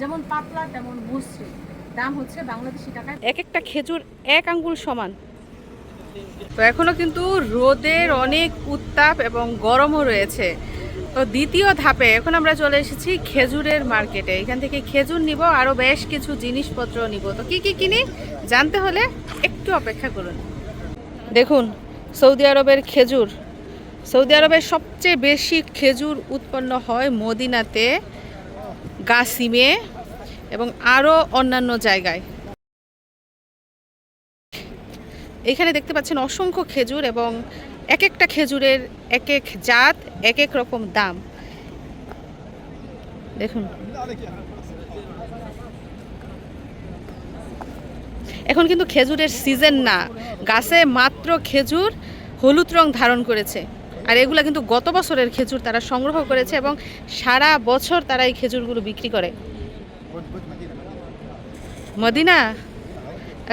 যেমন পাতলা, তেমন মসৃণ। দাম হচ্ছে বাংলাদেশি টাকায় এক একটা খেজুর এক আঙ্গুল সমান। তো এখনও কিন্তু রোদের অনেক উত্তাপ এবং গরমও রয়েছে। তো দ্বিতীয় ধাপে এখন আমরা চলে এসেছি খেজুরের মার্কেটে। এখান থেকে খেজুর নিব আরও বেশ কিছু জিনিসপত্র নিব। তো কি কি কিনি জানতে হলে একটু অপেক্ষা করুন। দেখুন, সৌদি আরবের খেজুর। সৌদি আরবের সবচেয়ে বেশি খেজুর উৎপন্ন হয় মদিনাতে। গাসিমে এবং আরও অন্যান্য জায়গায়। এখানে দেখতে পাচ্ছেন অসংখ্য খেজুর এবং এক একটা খেজুরের এক এক জাত এক এক রকম দাম। দেখুন। এখন কিন্তু খেজুরের সিজন না। গাছে মাত্র খেজুর হলুদ রং ধারণ করেছে। আর এগুলো কিন্তু গত বছরের খেজুর তারা সংগ্রহ করেছে এবং সারা বছর তারা এই খেজুরগুলো বিক্রি করে। মদিনা?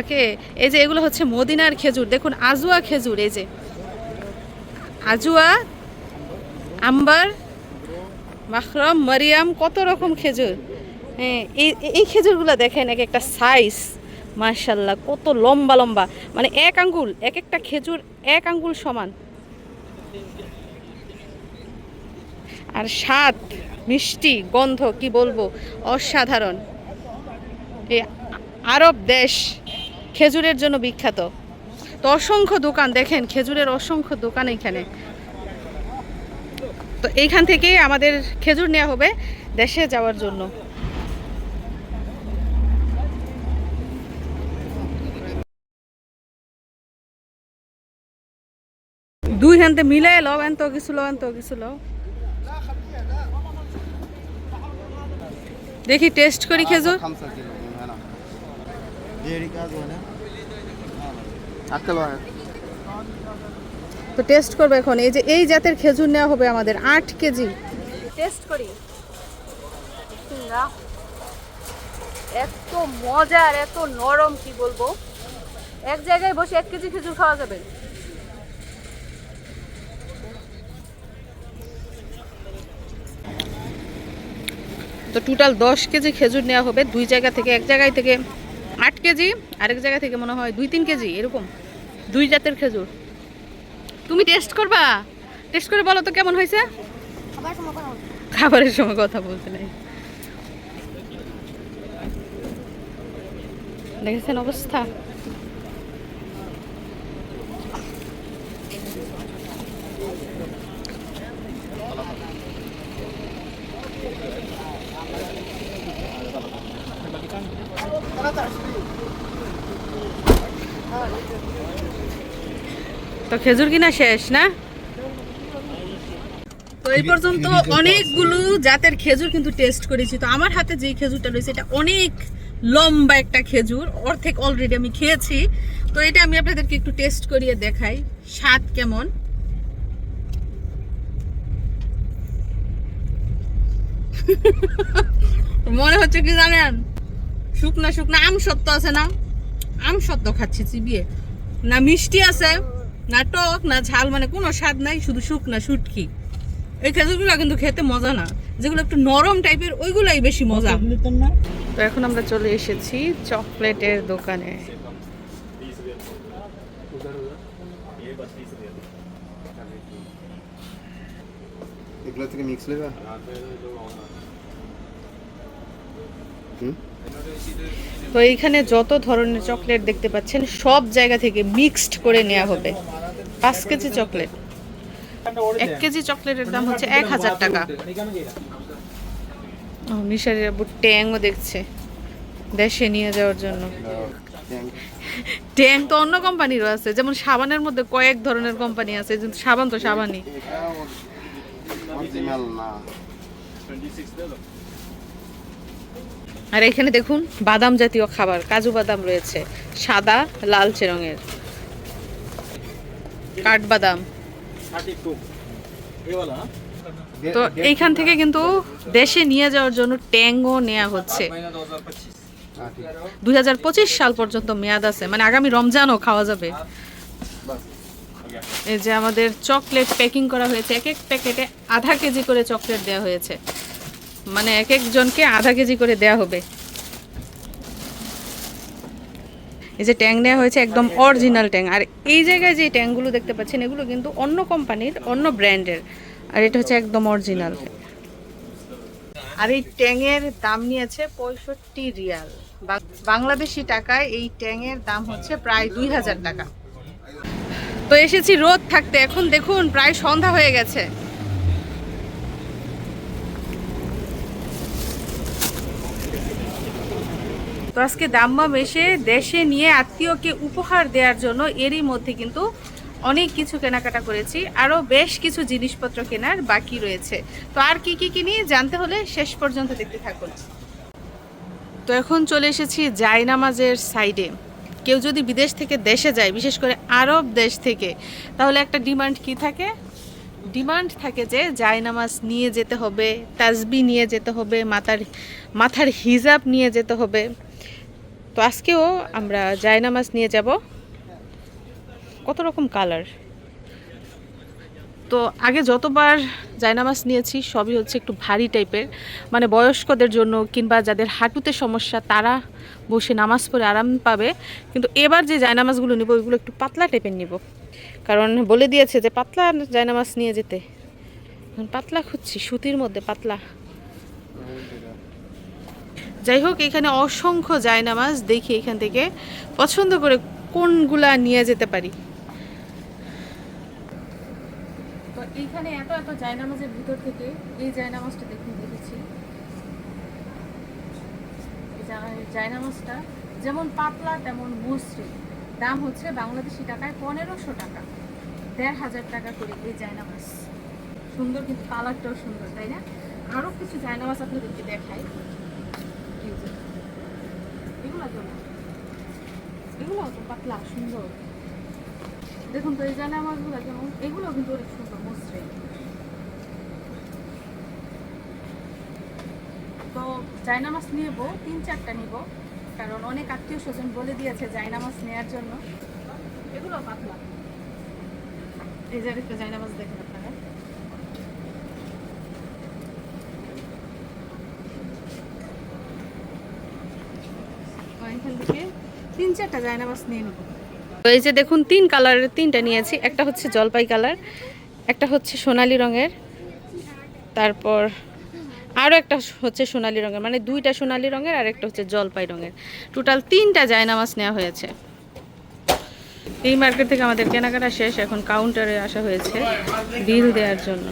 ওকে, এই যে এগুলো হচ্ছে মদিনার খেজুর। দেখুন, আজুয়া খেজুর, এই যে। আজুয়া, আম্বার, মাখরম, মারিয়াম, কত রকম খেজুর। হ্যাঁ এই খেজুরগুলো দেখেন, এক একটা সাইজ মার্শাল্লাহ কত লম্বা লম্বা। মানে এক আঙ্গুল, এক একটা খেজুর এক আঙ্গুল সমান। আর স্বাদ, মিষ্টি, গন্ধ, কি বলব, অসাধারণ। এই আরব দেশ খেজুরের জন্য বিখ্যাত। তো অসংখ্য দোকান, দেখেন খেজুরের অসংখ্য দোকান এখানে। তো এইখান থেকেই আমাদের খেজুর নেওয়া হবে দেশে যাওয়ার জন্য। দুই হাতে মিলাই লও এন তো কিছু লও এন তো কিছু লও। দেখি টেস্ট করি খেজুর। তো টেস্ট করবে এখন। এই যে এই জাতের খেজুর নেওয়া হবে আমাদের আট কেজি। টেস্ট করি। এত মজার এত নরম কি বলব? এক জায়গায় বসে এক কেজি খেজুর খাওয়া যাবে। তো টোটাল দশ কেজি খেজুর নেওয়া হবে। দুই জায়গা থেকে এক জায়গায় থেকে আট কেজি আরেক জায়গা থেকে মনে হয় দুই তিন কেজি এরকম। দুই জাতের খেজুর। তুমি টেস্ট করবা? টেস্ট করে বলো তো কেমন হয়েছে? খাবারের সময় কথা বলতে নাই। দেখেছেন অবস্থা? তো খেজুর কিনা শেষ না? তো এই পর্যন্ত অনেকগুলো জাতের খেজুর কিন্তু টেস্ট করেছি। তো আমার হাতে যে খেজুরটা রয়েছে এটা অনেক লম্বা একটা খেজুর। অর্ধেক অলরেডি আমি খেয়েছি। তো এটা আমি আপনাদেরকে একটু টেস্ট করিয়ে দেখাই স্বাদ কেমন? মনে হচ্ছে কি জানেন? শুকনা শুকনা আম সত্য আছে না? আম সত্য খাচ্ছি চিবিয়ে। না মিষ্টি আছে না টক না ঝাল মানে কোনো স্বাদ নাই শুধু শুকনা শুটকি। এই খেজুরগুলো কিন্তু খেতে মজা না। যেগুলো একটু নরম টাইপের ওইগুলাই বেশি মজা। তো এখন আমরা চলে এসেছি চকলেটের দোকানে। এগুলো থেকে মিক্স নেবে হুম? তো এইখানে যত ধরনের চকলেট দেখতে পাচ্ছেন, সব জায়গা থেকে মিক্সড করে নেওয়া হবে। পাঁচ কেজি চকলেট। এক কেজি চকলেটের দাম হচ্ছে এক হাজার টাকা। মিশারি আব্বু ট্যাংও দেখছে দেশে নিয়ে যাওয়ার জন্য। ট্যাং তো অন্য কোম্পানিরও আছে, যেমন সাবানের মধ্যে কয়েক ধরনের কোম্পানি আছে, কিন্তু সাবান তো সাবানই। আর এখানে দেখুন, বাদাম জাতীয় খাবার, কাজু বাদাম রয়েছে, সাদা, লালচে রঙের। কাঠবাদাম। তো এইখান থেকে কিন্তু দেশে নিয়ে যাওয়ার জন্য ট্যাঙ্গও নেওয়া হচ্ছে। দুই হাজার পঁচিশ সাল পর্যন্ত মেয়াদ আছে মানে আগামী রমজানও খাওয়া যাবে। এই যে আমাদের চকলেট প্যাকিং করা হয়েছে, এক এক প্যাকেটে আধা কেজি করে চকলেট দেওয়া হয়েছে। মানে এক একজনকে আধা কেজি করে দেয়া হবে। এই যে ট্যাং নেওয়া হয়েছে একদম অরিজিনাল ট্যাং। আর এই জায়গায় যে ট্যাংগুলো দেখতে পাচ্ছেন এগুলো কিন্তু অন্য কোম্পানির অন্য ব্র্যান্ডের। আর এটা হচ্ছে একদম অরিজিনাল আর এই ট্যাংয়ের দাম নিয়েছে পঁয়ষট্টি রিয়াল। বাংলাদেশি টাকায় এই ট্যাংয়ের দাম হচ্ছে প্রায় দুই হাজার টাকা। তো এসেছি রোদ থাকতে। এখন দেখুন প্রায় সন্ধ্যা হয়ে গেছে। তো আজকে দাম্মাম এসে দেশে নিয়ে আত্মীয়কে উপহার দেওয়ার জন্য এরই মধ্যে কিন্তু অনেক কিছু কেনাকাটা করেছি। আরও বেশ কিছু জিনিসপত্র কেনার বাকি রয়েছে। তো আর কি কি কিনি জানতে হলে শেষ পর্যন্ত দেখতে থাকুন। তো এখন চলে এসেছি জায়নামাজের সাইডে। কেউ যদি বিদেশ থেকে দেশে যায়, বিশেষ করে আরব দেশ থেকে, তাহলে একটা ডিমান্ড কি থাকে? ডিমান্ড থাকে যে জায়নামাজ নিয়ে যেতে হবে তাসবি নিয়ে যেতে হবে, মাথার মাথার হিজাব নিয়ে যেতে হবে। তো আজকেও আমরা জায়নামাজ নিয়ে যাব। কত রকম কালার? তো আগে যতবার জায়নামাজ নিয়েছি, সবই হচ্ছে একটু ভারী টাইপের। মানে বয়স্কদের জন্য কিংবা যাদের হাঁটুতে সমস্যা, তারা বসে নামাজ পড়ে আরাম পাবে। কিন্তু এবার যে জায়নামাজগুলো নিব, ওইগুলো একটু পাতলা টাইপের নিব। কারণ বলে দিয়েছে যে পাতলা জায়নামাজ নিয়ে যেতে। পাতলা খুঁজছি, সুতির মধ্যে পাতলা। যাই হোক এখানে অসংখ্য জায়নামাজ, দেখি এখান থেকে পছন্দ করে কোনগুলা নিয়ে যেতে পারি। তো এত এত ভিতর থেকে এই জায়নামাজটা দেখেছি। যেমন পাতলা, তেমন দাম হচ্ছে বাংলাদেশি টাকায় পনেরোশো টাকা। দেড় হাজার টাকা করে এই সুন্দর, কিন্তু কালারটাও সুন্দর, তাই না? আরও কিছু জায়নামাজ আপনাদেরকে দেখাই। এগুলো কেমন এগুলো তো পাতলা। সুন্দর দেখুন তো এই জায়নামাজগুলো কেমন এগুলো কিন্তু অনেক সুন্দর মসৃণ তো জায়নামাজ নিব তিন চারটা নিব কারণ অনেক আত্মীয় স্বজন বলে দিয়েছে জায়নামাজ নেওয়ার জন্য এগুলো পাতলা এই যে একটা জায়নামাজ দেখেন। আপনারা তো এখান থেকে তিন নিয়ে এই যে দেখুন, তিন কালারের তিনটা নিয়েছি। একটা হচ্ছে জলপাই কালার একটা হচ্ছে সোনালি রঙের, তারপর আরও একটা হচ্ছে সোনালি রঙের মানে দুইটা সোনালি রঙের আর একটা হচ্ছে জলপাই রঙের। টোটাল তিনটা জায়নামাজ নেওয়া হয়েছে। এই মার্কেট থেকে আমাদের কেনাকাটা শেষ, এখন কাউন্টারে আসা হয়েছে বিল দেওয়ার জন্য।